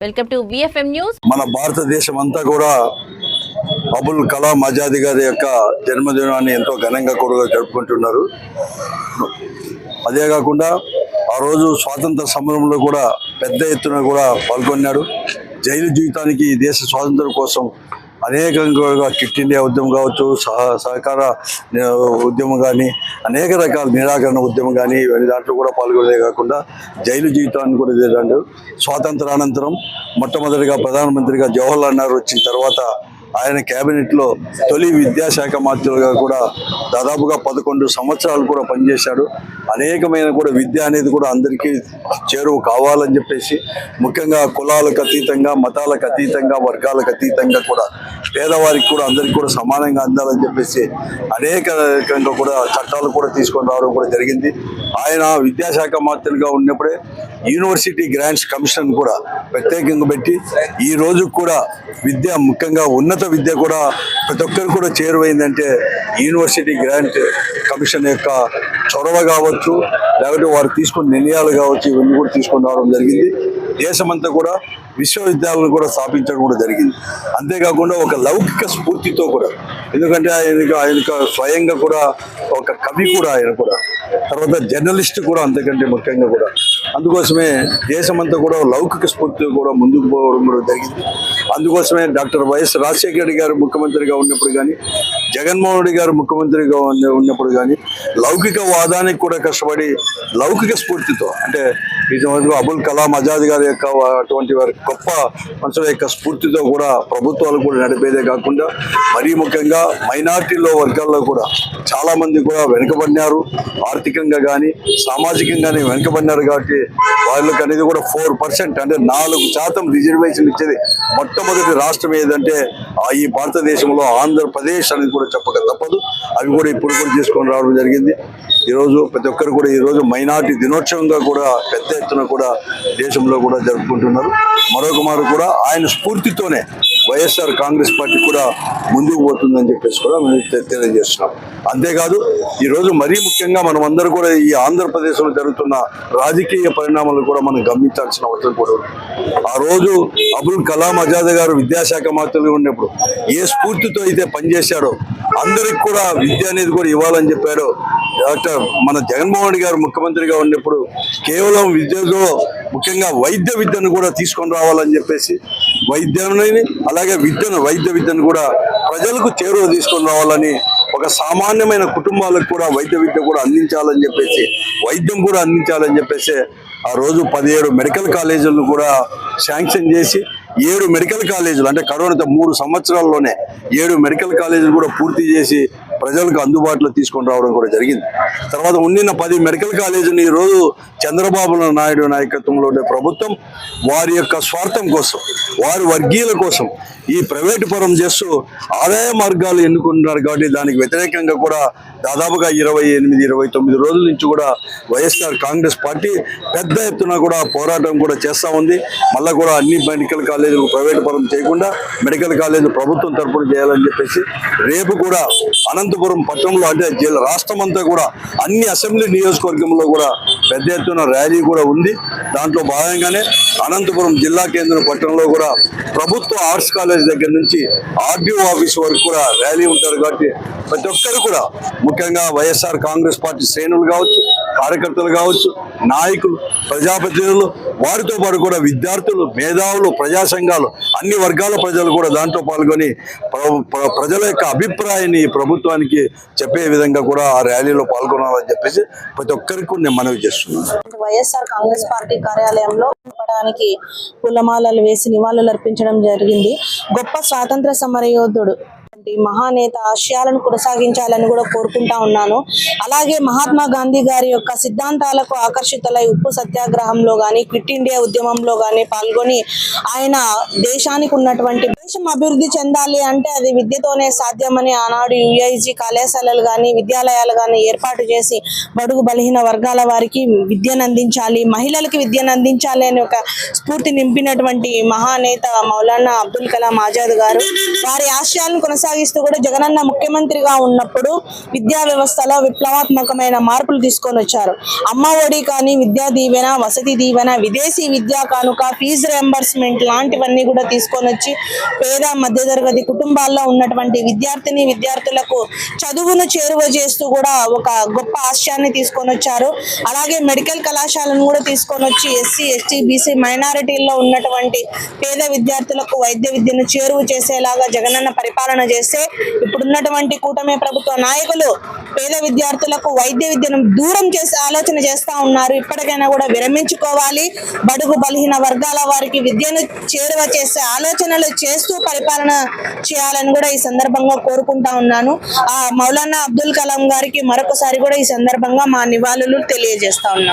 Welcome to VFM news మన భారతదేశం అంతా కూడా అబుల్ కలాం ఆజాద్ గారి యొక్క జన్మదినాన్ని ఎంతో ఘనంగా కూడా జరుపుకుంటున్నారు. అదే కాకుండా ఆ రోజు స్వాతంత్ర సమరంలో కూడా పెద్ద ఎత్తున కూడా పాల్గొన్నాడు. జైలు జీవితానికి దేశ స్వాతంత్రం కోసం అనేకంగా కిట్ ఇండియా ఉద్యమం కావచ్చు సహకార ఉద్యమం కానీ అనేక రకాల నిరాకరణ ఉద్యమం కానీ ఇవన్నీ దాంట్లో కూడా పాల్గొనే కాకుండా జైలు జీవితాన్ని కూడా చేశాడు స్వాతంత్రానంతరం మొట్టమొదటిగా ప్రధానమంత్రిగా జవహర్లాల్ నెహ్రూ వచ్చిన తర్వాత ఆయన కేబినెట్లో తొలి విద్యాశాఖ మంత్రులుగా కూడా దాదాపుగా పదకొండు సంవత్సరాలు కూడా పనిచేశాడు. అనేకమైన కూడా విద్య అనేది కూడా అందరికీ చేరువు కావాలని చెప్పేసి ముఖ్యంగా కులాలకు అతీతంగా మతాలకు అతీతంగా వర్గాలకు అతీతంగా కూడా పేదవారికి కూడా అందరికీ కూడా సమానంగా అందాలని చెప్పేసి అనేక రకంగా కూడా చట్టాలు కూడా తీసుకొని రావడం కూడా జరిగింది. ఆయన విద్యాశాఖ మంత్రిగా ఉన్నప్పుడే యూనివర్సిటీ గ్రాంట్స్ కమిషన్ కూడా ప్రత్యేకంగా పెట్టి ఈ రోజు కూడా విద్య ముఖ్యంగా ఉన్నత విద్య కూడా ప్రతి ఒక్కరు కూడా చేరువైందంటే యూనివర్సిటీ గ్రాంట్ కమిషన్ యొక్క చొరవ కావచ్చు లేకపోతే వారు తీసుకున్న నిర్ణయాలు కావచ్చు ఇవన్నీ కూడా తీసుకుని రావడం జరిగింది. దేశమంతా కూడా విశ్వవిద్యాలయాలను కూడా స్థాపించడం కూడా జరిగింది. అంతేకాకుండా ఒక లౌకిక స్ఫూర్తితో కూడా ఎందుకంటే ఆయన ఆయన స్వయంగా కూడా ఒక కవి కూడా ఆయన కూడా తర్వాత జర్నలిస్ట్ జర్నలిస్ట్ కూడా అంతకంటే ముఖ్యంగా కూడా. అందుకోసమే దేశమంతా కూడా లౌకిక స్ఫూర్తితో కూడా ముందుకు పోవడం కూడా జరిగింది. అందుకోసమే డాక్టర్ వైఎస్ రాజశేఖర రెడ్డి గారు ముఖ్యమంత్రిగా ఉన్నప్పుడు కానీ జగన్మోహన్ రెడ్డి గారు ముఖ్యమంత్రిగా ఉన్నప్పుడు కానీ లౌకిక వాదానికి కూడా కష్టపడి లౌకిక స్ఫూర్తితో అంటే ఇటువంటి అబుల్ కలాం ఆజాద్ గారి యొక్క అటువంటి వారి గొప్ప మనుషుల యొక్క స్ఫూర్తితో కూడా ప్రభుత్వాలు కూడా నడిపేదే కాకుండా మరీ ముఖ్యంగా మైనార్టీలో వర్గాల్లో కూడా చాలా మంది కూడా వెనుకబడినారు. ఆర్థికంగా కానీ సామాజికంగానే వెనుకబడినారు కాబట్టి వాళ్ళకి అనేది కూడా ఫోర్ పర్సెంట్ అంటే నాలుగు శాతం రిజర్వేషన్ ఇచ్చేది మొట్టమొదటి రాష్ట్రం ఏదంటే ఆ ఈ భారతదేశంలో ఆంధ్రప్రదేశ్ అనేది కూడా చెప్పక తప్పదు. అవి కూడా ఇప్పుడు కూడా తీసుకొని రావడం జరిగింది. ఈరోజు ప్రతి ఒక్కరు కూడా ఈరోజు మైనార్టీ దినోత్సవంగా కూడా పెద్ద ఎత్తున కూడా దేశంలో కూడా జరుపుకుంటున్నారు. మరొక మారు కూడా ఆయన స్ఫూర్తితోనే వైఎస్ఆర్ కాంగ్రెస్ పార్టీ కూడా ముందుకు పోతుందని చెప్పేసి కూడా మేము తెలియజేస్తున్నాం. అంతేకాదు ఈరోజు మరీ ముఖ్యంగా మనం అందరూ కూడా ఈ ఆంధ్రప్రదేశ్లో జరుగుతున్న రాజకీయ పరిణామాలు కూడా మనం గమనించాల్సిన అవసరం కూడా ఆ రోజు అబుల్ కలాం ఆజాద్ గారు విద్యాశాఖ మాత్రమే ఉన్నప్పుడు ఏ స్ఫూర్తితో అయితే పనిచేశాడో అందరికి కూడా విద్య అనేది కూడా ఇవ్వాలని చెప్పాడు డాక్టర్ మన జగన్మోహన్ గారు ముఖ్యమంత్రిగా ఉన్నప్పుడు కేవలం విద్యతో ముఖ్యంగా వైద్య విద్యను కూడా తీసుకొని రావాలని చెప్పేసి వైద్యాన్ని అలాగే విద్యను వైద్య విద్యను కూడా ప్రజలకు చేరువ తీసుకొని రావాలని ఒక సామాన్యమైన కుటుంబాలకు కూడా వైద్య విద్య కూడా అందించాలని చెప్పేసి వైద్యం కూడా అందించాలని చెప్పేసి ఆ రోజు పదిహేడు మెడికల్ కాలేజీలను కూడా శాంక్షన్ చేసి ఏడు మెడికల్ కాలేజీలు అంటే కరోనాతో మూడు సంవత్సరాల్లోనే ఏడు మెడికల్ కాలేజీలు కూడా పూర్తి చేసి ప్రజలకు అందుబాటులో తీసుకొని రావడం కూడా జరిగింది. తర్వాత ఉండిన పది మెడికల్ కాలేజీని ఈ రోజు చంద్రబాబు నాయుడు నాయకత్వంలో ఉండే ప్రభుత్వం వారి యొక్క స్వార్థం కోసం వారి వర్గీయుల కోసం ఈ ప్రైవేటు పరం చేస్తూ ఆదాయ మార్గాలు ఎన్నుకుంటున్నారు కాబట్టి దానికి వ్యతిరేకంగా కూడా దాదాపుగా ఇరవై ఎనిమిది ఇరవై తొమ్మిది రోజుల నుంచి కూడా వైఎస్ఆర్ కాంగ్రెస్ పార్టీ పెద్ద ఎత్తున కూడా పోరాటం కూడా చేస్తూ ఉంది. మళ్ళీ కూడా అన్ని మెడికల్ కాలేజీలు ప్రైవేట్ పరం చేయకుండా మెడికల్ కాలేజీలు ప్రభుత్వం తరపున చేయాలని చెప్పేసి రేపు కూడా అనంతపురం పట్టణంలో అంటే జిల్లా రాష్ట్రం అంతా కూడా అన్ని అసెంబ్లీ నియోజకవర్గంలో కూడా పెద్ద ఎత్తున ర్యాలీ కూడా ఉంది. దాంట్లో భాగంగానే అనంతపురం జిల్లా కేంద్రం పట్టణంలో కూడా ప్రభుత్వ ఆర్ట్స్ కాలేజ్ దగ్గర నుంచి ఆర్డీఓ ఆఫీస్ వరకు కూడా ర్యాలీ ఉంటారు కాబట్టి ప్రతి ఒక్కరు కూడా ముఖ్యంగా వైఎస్ఆర్ కాంగ్రెస్ పార్టీ శ్రేణులు కావచ్చు కార్యకర్తలు కావచ్చు నాయకులు ప్రజాప్రతినిధులు వారితో పాటు కూడా విద్యార్థులు మేధావులు ప్రజా సంఘాలు అన్ని వర్గాల ప్రజలు కూడా దాంట్లో పాల్గొని ప్రజల యొక్క అభిప్రాయాన్ని ప్రభుత్వానికి చెప్పే విధంగా కూడా ఆ ర్యాలీలో పాల్గొనాలని చెప్పేసి ప్రతి ఒక్కరికి నేను మనవి చేస్తున్నాను. వైఎస్ఆర్ కాంగ్రెస్ పార్టీ కార్యాలయంలో పడానికి పూలమాలలు వేసి నివాళులు అర్పించడం జరిగింది. గొప్ప స్వాతంత్ర సమరయోధుడు ఈ మహానేత ఆశయాలను కొనసాగించాలని కూడా కోరుకుంటా ఉన్నాను. అలాగే మహాత్మా గాంధీ గారి యొక్క సిద్ధాంతాలకు ఆకర్షితులై ఉప్పు సత్యాగ్రహంలో గాని క్విట్ ఇండియా ఉద్యమంలో గాని పాల్గొని ఆయన దేశానికి ఉన్నటువంటి దేశం అభివృద్ధి చెందాలి అంటే అది విద్యతోనే సాధ్యమని ఆనాడు యుఐజి కళాశాలలు కానీ విద్యాలయాలు కానీ ఏర్పాటు చేసి బడుగు బలహీన వర్గాల వారికి విద్యను అందించాలి మహిళలకి విద్యను అందించాలి అని ఒక స్ఫూర్తి నింపినటువంటి మహానేత మౌలానా అబ్దుల్ కలాం ఆజాద్ గారు. వారి ఆశయాలను కొనసాగి కొనసాగిస్తూ కూడా జగనన్న ముఖ్యమంత్రిగా ఉన్నప్పుడు విద్యా వ్యవస్థలో విప్లవాత్మకమైన మార్పులు తీసుకొని వచ్చారు. అమ్మ ఒడి కానీ విద్యా దీవెన వసతి దీవెన విదేశీ విద్యా కానుక ఫీజు రియంబర్స్మెంట్ లాంటివన్నీ కూడా తీసుకొని వచ్చి పేద మధ్యతరగతి కుటుంబాల్లో ఉన్నటువంటి విద్యార్థిని విద్యార్థులకు చదువును చేరువ చేస్తూ కూడా ఒక గొప్ప ఆశయాన్ని తీసుకొని వచ్చారు. అలాగే మెడికల్ కళాశాలను కూడా తీసుకొని వచ్చి ఎస్సీ ఎస్టీ బీసీ మైనారిటీల్లో ఉన్నటువంటి పేద విద్యార్థులకు వైద్య విద్యను చేరువ చేసేలాగా జగనన్న పరిపాలన చేస్తే ఇప్పుడున్నటువంటి కూటమి ప్రభుత్వ నాయకులు పేద విద్యార్థులకు వైద్య విద్యను దూరం చేసే ఆలోచన చేస్తా ఉన్నారు. ఇప్పటికైనా కూడా విరమించుకోవాలి. బడుగు బలహీన వర్గాల వారికి విద్యను చేరువ చేసే ఆలోచనలు చేస్తూ పరిపాలన చేయాలని కూడా ఈ సందర్భంగా కోరుకుంటా ఉన్నాను. ఆ మౌలానా అబ్దుల్ కలాం గారికి మరొకసారి కూడా ఈ సందర్భంగా మా నివాళులు తెలియజేస్తా ఉన్నాం.